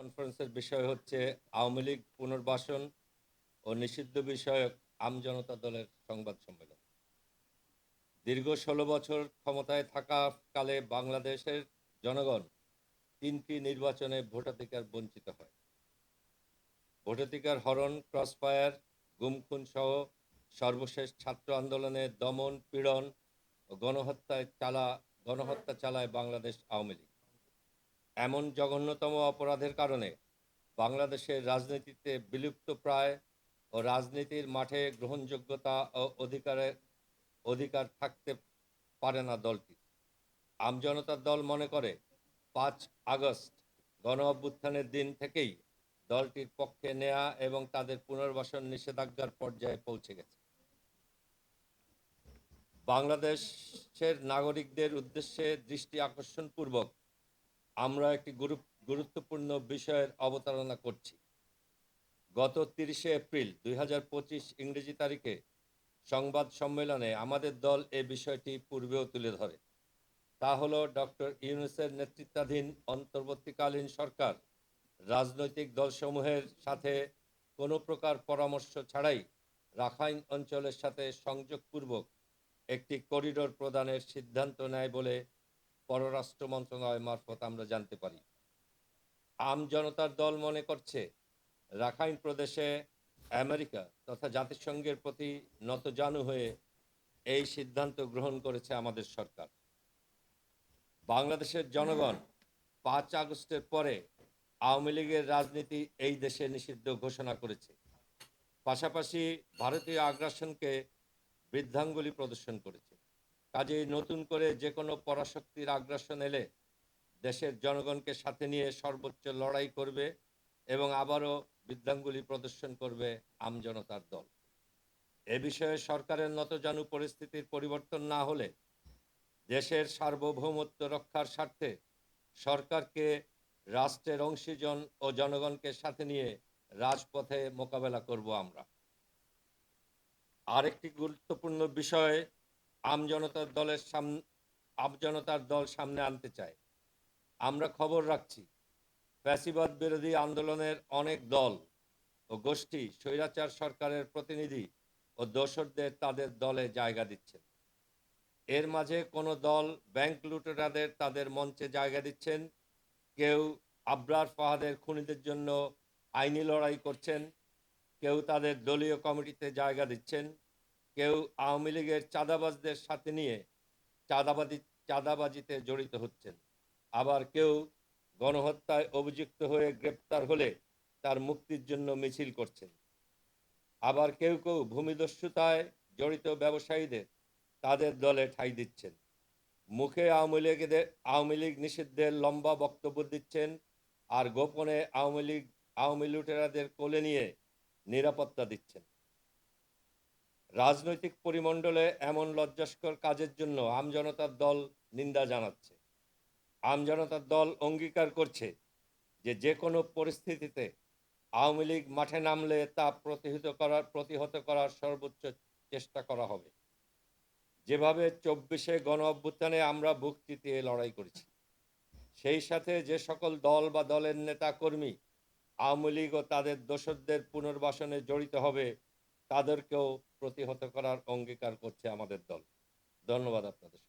কনফারেন্সের বিষয় হচ্ছে আওয়ামী লীগ পুনর্বাসন ও নিষিদ্ধ বিষয়ক আমজনতা দলের সংবাদ সম্মেলন। দীর্ঘ ষোলো বছর ক্ষমতায় থাকাকালে বাংলাদেশের জনগণ তিনটি নির্বাচনে ভোটাধিকার বঞ্চিত হয়। ভোটাধিকার হরণ, ক্রসফায়ার, গুমখুন সহ সর্বশেষ ছাত্র আন্দোলনে দমন, পীড়ন ও গণহত্যায় চালা গণহত্যা চালায় বাংলাদেশ আওয়ামী লীগ। এমন জঘন্যতম অপরাধের কারণে বাংলাদেশের রাজনীতিতে বিলুপ্ত প্রায় ও রাজনীতির মাঠে গ্রহণযোগ্যতা ও অধিকারের অধিকার থাকতে পারে না দলটি। আমজনতার দল মনে করে, পাঁচ আগস্ট গণ অভ্যুত্থানের দিন থেকেই দলটির পক্ষে নেয়া এবং তাদের পুনর্বাসন নিষেধাজ্ঞার পর্যায়ে পৌঁছে গেছে। বাংলাদেশের নাগরিকদের উদ্দেশ্যে দৃষ্টি আকর্ষণপূর্বক আমরা একটি গুরু- গুরুত্বপূর্ণ বিষয়ের অবতারণা করছি। গত তিরিশে এপ্রিল দুই হাজার পঁচিশ ইংরেজি তারিখে সংবাদ সম্মেলনে আমাদের দল এ বিষয়টি পূর্বেও তুলে ধরে। তা হলো ডক্টর ইউনুসের নেতৃত্বাধীন অন্তর্বর্তীকালীন সরকার রাজনৈতিক দলসমূহের সাথে কোনো প্রকার পরামর্শ ছাড়াই রাখাইন অঞ্চলের সাথে সংযোগপূর্বক একটি করিডোর প্রদানের সিদ্ধান্ত নেয় বলে পররাষ্ট্র মন্ত্রণালয় মারফত আমরা জানতে পারি। আম জনতার দল মনে করছে রাখাইন প্রদেশে আমেরিকা তথা জাতিসংঘের প্রতি নতজানু হয়ে এই সিদ্ধান্ত গ্রহণ করেছে আমাদের সরকার। বাংলাদেশের জনগণ পাঁচ আগস্টের পরে আওয়ামী লীগের রাজনীতি এই দেশে নিষিদ্ধ ঘোষণা করেছে। পাশাপাশি ভারতীয় আগ্রাসনকে বৃদ্ধাঙ্গুলি প্রদর্শন করেছে। কাজেই নতুন করে যে কোনো পরাশক্তির আগ্রাসন এলে দেশের জনগণকে সাথে নিয়ে সর্বোচ্চ লড়াই করবে এবং আবারও বৃদ্ধাঙ্গুলি প্রদর্শন করবে আমজনতার দল। এ বিষয়ে সরকারের নতজানু পরিস্থিতির পরিবর্তন না হলে দেশের সার্বভৌমত্ব রক্ষার স্বার্থে সরকারকে, রাষ্ট্রের অংশীজন ও জনগণকে সাথে নিয়ে রাজপথে মোকাবেলা করব আমরা। আরেকটি গুরুত্বপূর্ণ বিষয় আমজনতার দলের সাম আমজনতার দল সামনে আনতে চায়। আমরা খবর রাখছি, ফ্যাসিবাদ বিরোধী আন্দোলনের অনেক দল ও গোষ্ঠী স্বৈরাচার সরকারের প্রতিনিধি ও দোসরদের তাদের দলে জায়গা দিচ্ছেন। এর মাঝে কোনো দল ব্যাংক লুটেরাদের তাদের মঞ্চে জায়গা দিচ্ছেন, কেউ আবরার ফাহাদের খুনিদের জন্য আইনি লড়াই করছেন, কেউ তাদের দলীয় কমিটিতে জায়গা দিচ্ছেন কেউ আওয়ামী লীগের চাঁদাবাজদের সাথে নিয়ে চাঁদাবাজি, চাঁদাবাজিতে জড়িত হচ্ছেন। আবার কেউ গণহত্যায় অভিযুক্ত হয়ে গ্রেপ্তার হলে তার মুক্তির জন্য মিছিল করছেন। আবার কেউ কেউ ভূমিদস্যুতায় জড়িত ব্যবসায়ীদের তাদের দলে ঠাঁই দিচ্ছেন। মুখে আওয়ামী লীগের আওয়ামী লীগ নিষিদ্ধের লম্বা বক্তব্য দিচ্ছেন আর গোপনে আওয়ামী লীগ, আওয়ামী লুটেরাদের কোলে নিয়ে নিরাপত্তা দিচ্ছেন। রাজনৈতিক পরিমণ্ডলে এমন লজ্জাস্কর কাজের জন্য আমজনতার দল নিন্দা জানাচ্ছে। আমজনতার দল অঙ্গীকার করছে যে যে কোনো পরিস্থিতিতে আওয়ামী লীগ মাঠে নামলে তা প্রতিহত করার প্রতিহত করার সর্বোচ্চ চেষ্টা করা হবে। যেভাবে চব্বিশে গণ অভ্যুত্থানে আমরা বুক চিতিয়ে লড়াই করেছি, সেই সাথে যে সকল দল বা দলের নেতা কর্মী আওয়ামী লীগ ও তাদের দোসরদের পুনর্বাসনে জড়িত হবে তাদেরকেও প্রতিহত করার অঙ্গীকার করছে আমাদের দল। ধন্যবাদ আপনাদের